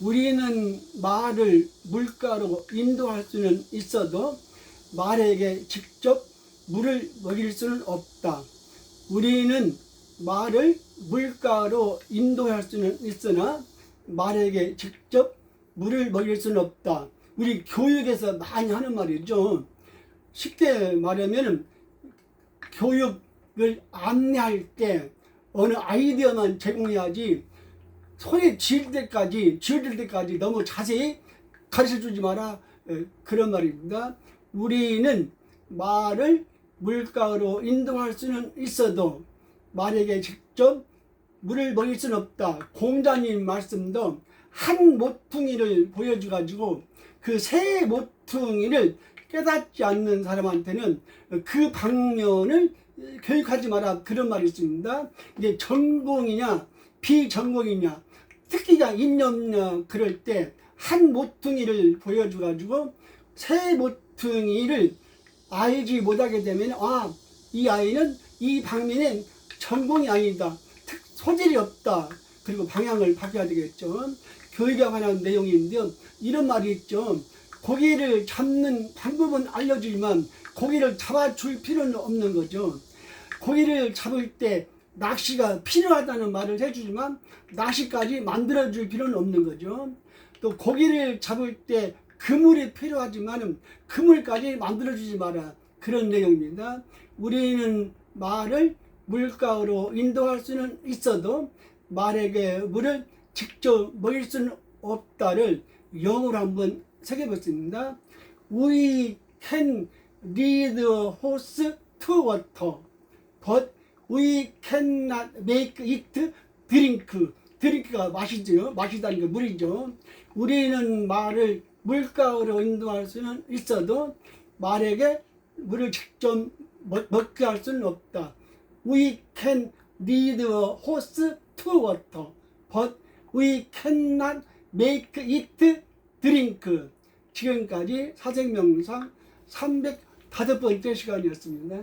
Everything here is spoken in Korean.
우리는 말을 물가로 인도할 수는 있어도 말에게 직접 물을 먹일 수는 없다. 우리는 말을 물가로 인도할 수는 있으나 말에게 직접 물을 먹일 수는 없다. 우리 교육에서 많이 하는 말이죠. 쉽게 말하면 교육을 안내할 때 어느 아이디어만 제공해야지 소리 지을 때까지 지을 때까지 너무 자세히 가르쳐 주지 마라 에, 그런 말입니다. 우리는 말을 물가로 인도할 수는 있어도 말에게 직접 물을 먹일 수는 없다. 공자님 말씀도 한 모퉁이를 보여줘가지고 그 세 모퉁이를 깨닫지 않는 사람한테는 그 방면을 교육하지 마라 그런 말이 있습니다. 이제 전공이냐 비전공이냐 특기가 있냐 그럴 때 한 모퉁이를 보여줘 가지고 세 모퉁이를 알지 못하게 되면 아 이 아이는 이 방면에 전공이 아니다 특 소질이 없다 그리고 방향을 바꿔야 되겠죠. 교육에 관한 내용인데요 이런 말이 있죠. 고기를 잡는 방법은 알려주지만 고기를 잡아줄 필요는 없는 거죠. 고기를 잡을 때 낚시가 필요하다는 말을 해주지만 낚시까지 만들어줄 필요는 없는 거죠. 또 고기를 잡을 때 그물이 필요하지만 그물까지 만들어주지 마라. 그런 내용입니다. 우리는 말을 물가로 인도할 수는 있어도 말에게 물을 직접 먹일 수는 없다를 영어로 한번 새겨봤습니다. We can lead horse to water. but we cannot make it drink. 드링크가 마시죠. 마시다는 게 물이죠. 우리는 말을 물가로 인도할 수는 있어도 말에게 물을 직접 먹- 먹게 할 수는 없다. We can lead a horse to water, but we cannot make it drink. 지금까지 사생명상 305번째 시간이었습니다.